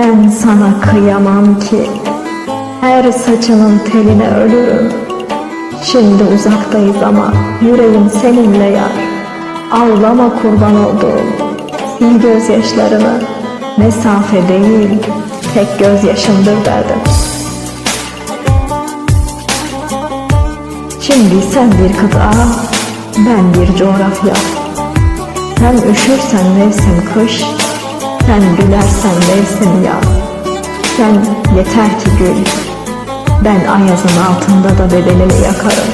Ben sana kıyamam ki Her saçının teline ölürüm. Şimdi uzaktayız ama Yüreğim seninle yar. Ağlama kurban olduğum. Sil gözyaşlarını. Mesafe değil Tek gözyaşımdır derdim. Şimdi sen bir kıta Ben bir coğrafya. Sen üşürsen mevsim kış Sen gülersen mevsim yaz Sen yeter ki gül. Ben ayazın altında da bedenini yakarım.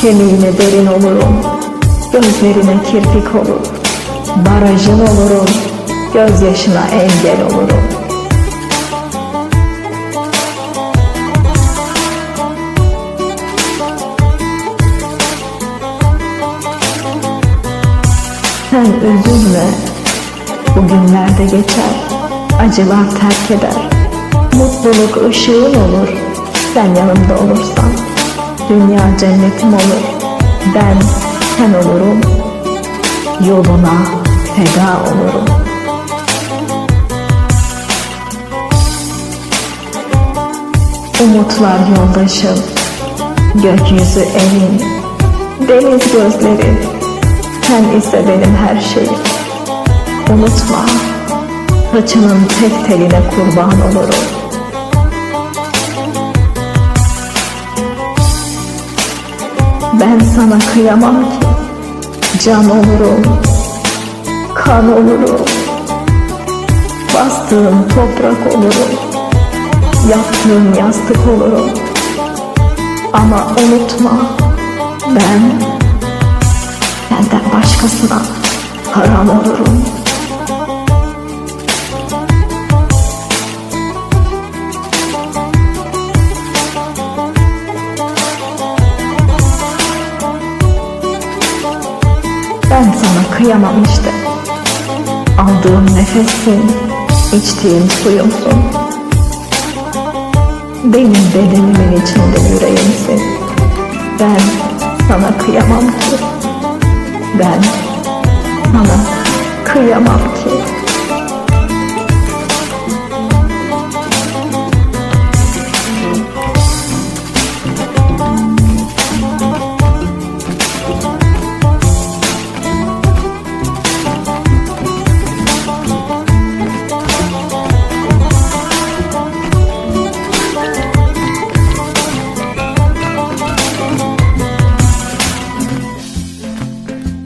Kemiğine derin olurum. Gözlerine kirpik olur Barajın olurum. Gözyaşına engel olurum. Sen üzülme Bugünlerde geçer. Acılar terk eder. Mutluluk ışığın olur. Sen yanımda olursan. Dünya cennetim olur. Ben sen olurum. Yoluna feda olurum. Umutlar yoldaşım. Gökyüzü evin Deniz gözleri. Sen ise benim her şeyim Unutma Saçının tek teline kurban olurum. Ben sana kıyamam ki Can olurum Kan olurum. Bastığım toprak olurum Yattığım yastık olurum. Ama unutma Ben Senden başkasına haram olurum Ben sana kıyamam işte Aldığım nefesin içtiğim suyumsun Benim bedenimin içinde yüreğimsin Ben sana kıyamam ki. Ben sana kıyamam ki